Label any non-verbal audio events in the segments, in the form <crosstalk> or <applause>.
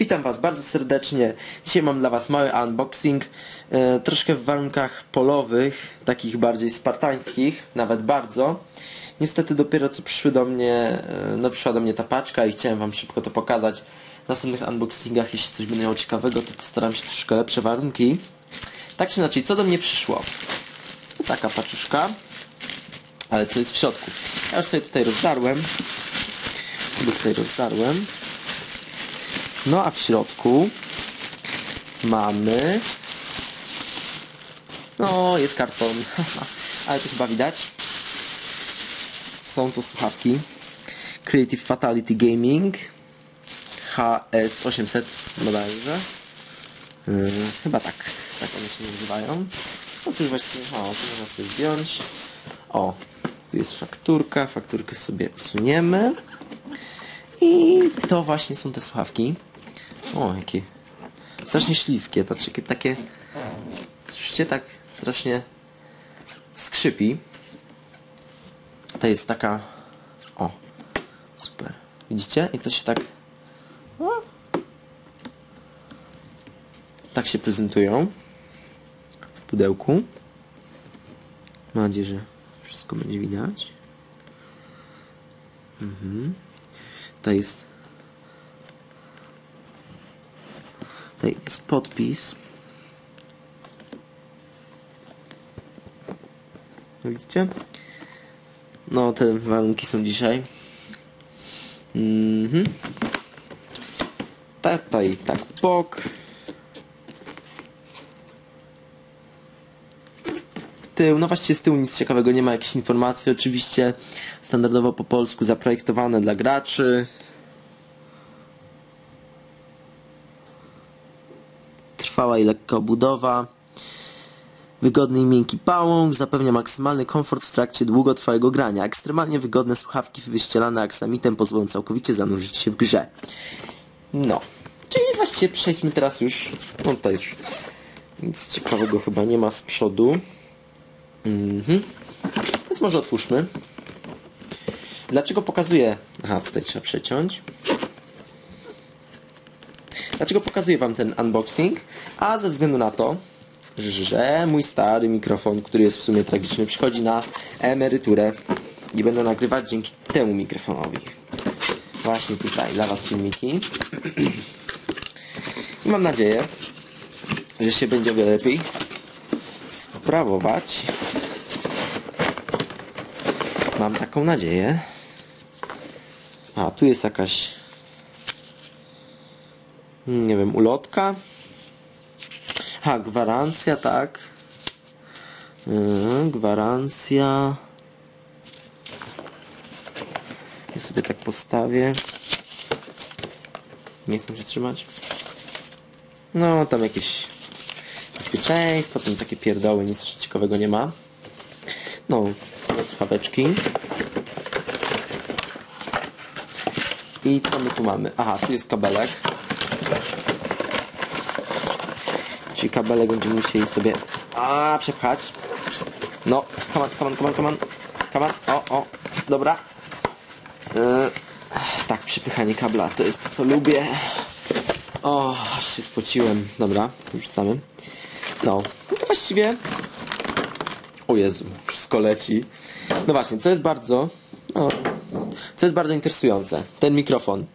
Witam Was bardzo serdecznie. Dzisiaj mam dla Was mały unboxing, e, troszkę w warunkach polowych, takich bardziej spartańskich, nawet bardzo. Niestety dopiero co przyszły do mnie, e, no przyszła do mnie ta paczka i chciałem Wam szybko to pokazać. W następnych unboxingach, jeśli coś będzie miało ciekawego, to postaram się troszkę lepsze warunki. Tak czy inaczej, co do mnie przyszło? To taka paczuszka, ale co jest w środku? Ja już sobie tutaj rozdarłem. Sobie tutaj rozdarłem. No a w środku mamy... No, jest karton. <laughs> Ale to chyba widać. Są to słuchawki Creative Fatality Gaming HS800 bodajże. Yy, chyba tak. Tak one się nazywają. No już właściwie... O, to można sobie zdjąć. O, tu jest fakturka. Fakturkę sobie usuniemy. I to właśnie są te słuchawki. O, jakie strasznie śliskie, to takie, takie słyszycie, tak strasznie skrzypi. To jest taka o, super. Widzicie? I to się tak tak się prezentują w pudełku. Mam nadzieję, że wszystko będzie widać. Mhm. To jest Tutaj jest podpis. Widzicie? No, te warunki są dzisiaj. Mhm. Tutaj tak bok. Tył, no właściwie z tyłu nic ciekawego nie ma, jakichś informacji oczywiście standardowo po polsku zaprojektowane dla graczy. Trwała i lekka obudowa. Wygodny i miękki pałąk zapewnia maksymalny komfort w trakcie długotrwałego grania. Ekstremalnie wygodne słuchawki wyścielane aksamitem pozwolą całkowicie zanurzyć się w grze. No. Czyli właściwie przejdźmy teraz już. No tutaj już nic ciekawego chyba nie ma z przodu. Mhm. Więc może otwórzmy. Dlaczego pokazuję... Aha, tutaj trzeba przeciąć. Dlaczego pokazuję Wam ten unboxing? A ze względu na to, że mój stary mikrofon, który jest w sumie tragiczny, przychodzi na emeryturę i będę nagrywać dzięki temu mikrofonowi. Właśnie tutaj dla Was filmiki. I mam nadzieję, że się będzie o wiele lepiej sprawować. Mam taką nadzieję. A, tu jest jakaś nie wiem, ulotka. Ha, gwarancja, tak. Yy, gwarancja. Ja sobie tak postawię. Nie chcę się trzymać. No, tam jakieś bezpieczeństwo, tam takie pierdoły, nic ciekawego nie ma. No, same słuchaweczki. I co my tu mamy? Aha, tu jest kabelek. Czyli kabelek będziemy musieli sobie a przepchać. No, come on, come on, come on, come on. Come on. O, o, dobra. Yy, tak, przepychanie kabla to jest to, co lubię. O, aż się spociłem. Dobra, samym. No, no to właściwie... O Jezu, wszystko leci. No właśnie, co jest bardzo... O, co jest bardzo interesujące. Ten mikrofon.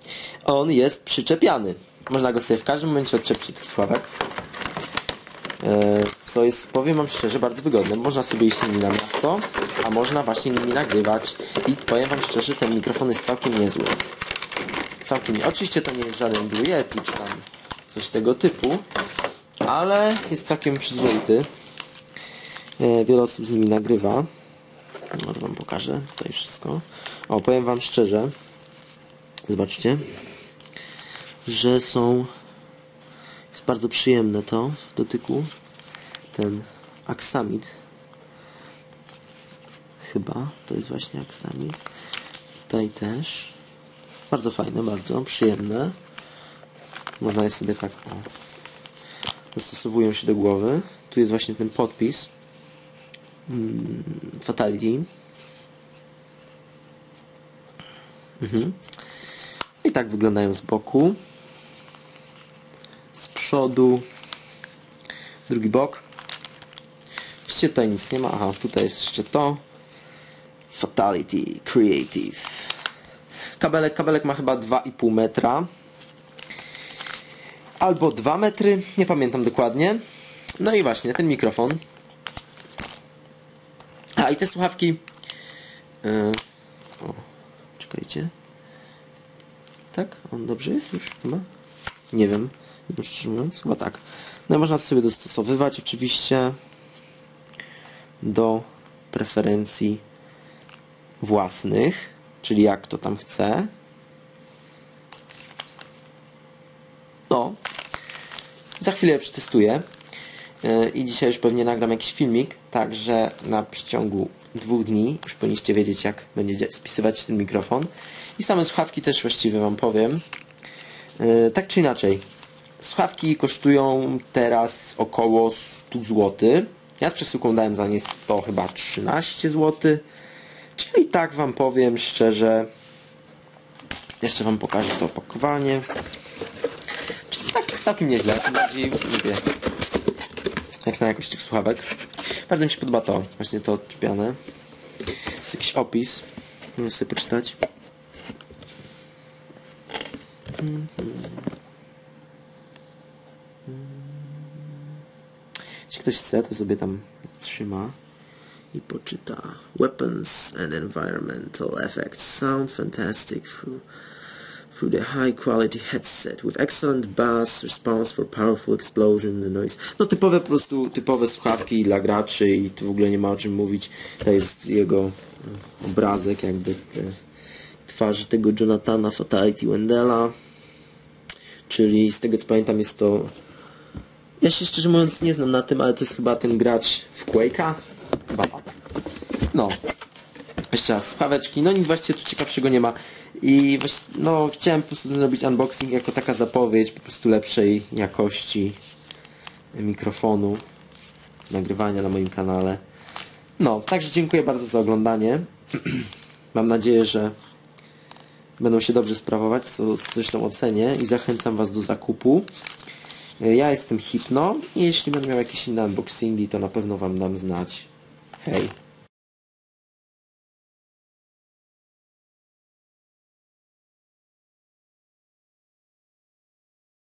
On jest przyczepiany. Można go sobie w każdym momencie odczepić od tych sławek. E, co jest, powiem wam szczerze, bardzo wygodne. Można sobie iść nimi na miasto, a można właśnie nimi nagrywać. I powiem wam szczerze, ten mikrofon jest całkiem niezły. Całkiem nie. Oczywiście to nie jest żaden Blue Yeti, czy tam coś tego typu, ale jest całkiem przyzwoity. E, wiele osób z nimi nagrywa. Może wam pokażę tutaj wszystko. O, powiem wam szczerze, zobaczcie, że są jest bardzo przyjemne to w dotyku. Ten aksamit. Chyba to jest właśnie aksamit. Tutaj też. Bardzo fajne, bardzo przyjemne. Można je sobie tak o, dostosowują się do głowy. Tu jest właśnie ten podpis. Mm, Fatality. Mhm. I tak wyglądają z boku. Przodu, drugi bok. Właściwie tutaj nic nie ma. Aha, tutaj jest jeszcze to. Fatality Creative. Kabelek, kabelek ma chyba 2,5 metra. Albo 2 metry, nie pamiętam dokładnie. No i właśnie, ten mikrofon. A i te słuchawki. Yy, o, czekajcie. Tak? On dobrze jest już chyba? Nie wiem. Szczerze mówiąc, chyba tak. No można sobie dostosowywać oczywiście do preferencji własnych, czyli jak kto tam chce. No. Za chwilę przetestuję. Yy, I dzisiaj już pewnie nagram jakiś filmik, także na przeciągu dwóch dni już powinniście wiedzieć jak będzie spisywać ten mikrofon. I same słuchawki też właściwie Wam powiem. Yy, Tak czy inaczej, słuchawki kosztują teraz około 100 zł. Ja z przesyłką dałem za nie 100 chyba 13 zł. Czyli tak Wam powiem szczerze. Jeszcze Wam pokażę to opakowanie. Czyli tak całkiem nieźle. Bardziej lubię jak na jakość tych słuchawek. Bardzo mi się podoba to, właśnie to odczepiane. Jest jakiś opis. Mogę sobie poczytać. Jeśli ktoś chce, to sobie tam trzyma i poczyta. Weapons and environmental effects sound fantastic through through the high quality headset with excellent bass response for powerful explosion and noise. No typowe po prostu, typowe słuchawki dla graczy i tu w ogóle nie ma o czym mówić. To jest jego obrazek jakby te twarzy tego Jonathana Fatality Wendella. Czyli z tego co pamiętam jest to ja się szczerze mówiąc nie znam na tym, ale to jest chyba ten gracz w Quake'a. Chyba tak. No. Jeszcze raz, słuchaweczki. No nic właściwie tu ciekawszego nie ma. I właści- no chciałem po prostu zrobić unboxing jako taka zapowiedź po prostu lepszej jakości mikrofonu nagrywania na moim kanale. No, także dziękuję bardzo za oglądanie. <clears throat> Mam nadzieję, że będą się dobrze sprawować, co zresztą ocenię i zachęcam Was do zakupu. Ja jestem Hipno i jeśli będę miał jakieś inne unboxingi, to na pewno Wam dam znać. Hej!